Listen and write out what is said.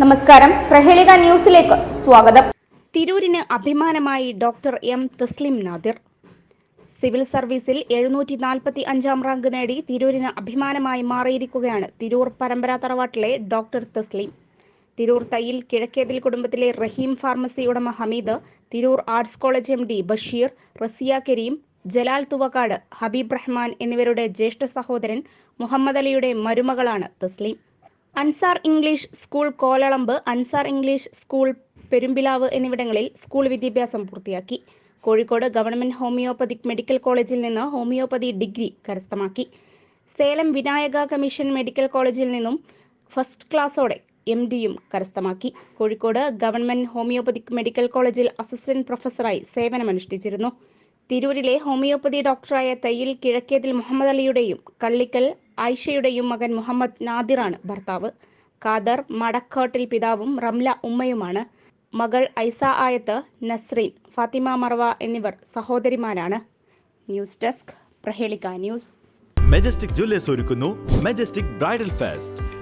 നമസ്കാരം. പ്രഹേളിക ന്യൂസിലേക്ക് സ്വാഗതം. തിരൂരിന് അഭിമാനമായി doctor M Thaslim Nadir. Civil സർവീസിൽ എഴുന്നൂറ്റി നാൽപ്പത്തി അഞ്ചാം റാങ്ക് നേടി തിരൂരിന് അഭിമാനമായി മാറിയിരിക്കുകയാണ് തിരൂർ പരമ്പര തറവാട്ടിലെ ഡോക്ടർ തസ്ലിം. തിരൂർ തയ്യിൽ കിഴക്കേതിൽ കുടുംബത്തിലെ റഹീം ഫാർമസി ഉടമ Hameed Tirur arts college M D Basheer Raziya Kareem Jalal Thuvakkad Habeeb Rahman എന്നിവരുടെ ജ്യേഷ്ഠ സഹോദരൻ മുഹമ്മദ് അലിയുടെ മരുമകളാണ് Thaslim. Ansar English school Kolalamb Ansar English school Perumpilavu എന്നിവിടങ്ങളിൽ സ്കൂൾ വിദ്യാഭ്യാസം പൂർത്തിയാക്കി. കോഴിക്കോട് ഗവൺമെന്റ് ഹോമിയോപ്പതിക് മെഡിക്കൽ കോളേജിൽ നിന്ന് ഹോമിയോപ്പതി ഡിഗ്രി കരസ്ഥമാക്കി. സേലം വിനായക കമ്മീഷൻ മെഡിക്കൽ കോളേജിൽ നിന്നും ഫസ്റ്റ് ക്ലാസ്സോടെ എം ഡിയും കരസ്ഥമാക്കി. കോഴിക്കോട് ഗവൺമെന്റ് ഹോമിയോപ്പതിക് മെഡിക്കൽ കോളേജിൽ അസിസ്റ്റന്റ് പ്രൊഫസറായി സേവനമനുഷ്ഠിച്ചിരുന്നു. തിരൂരിലെ ഹോമിയോപ്പതി ഡോക്ടറായ തയ്യിൽ കിഴക്കേതിൽ മുഹമ്മദ് അലിയുടെയും കള്ളിക്കൽ ആയിഷയുടെയും മകൻ മുഹമ്മദ് നാദിറാണ് ഭർത്താവ്. ഖാദർ മടക്കോട്ടിൽ പിതാവും റംല ഉമ്മയുമാണ്. മകൾ ഐസ ആയത്ത് നസ്രീൻ ഫാത്തിമ മർവ എന്നിവർ സഹോദരിമാരാണ്. News desk Prahelika news. Majestic Jewellers ഒരുക്കുന്നു Majestic bridal fest.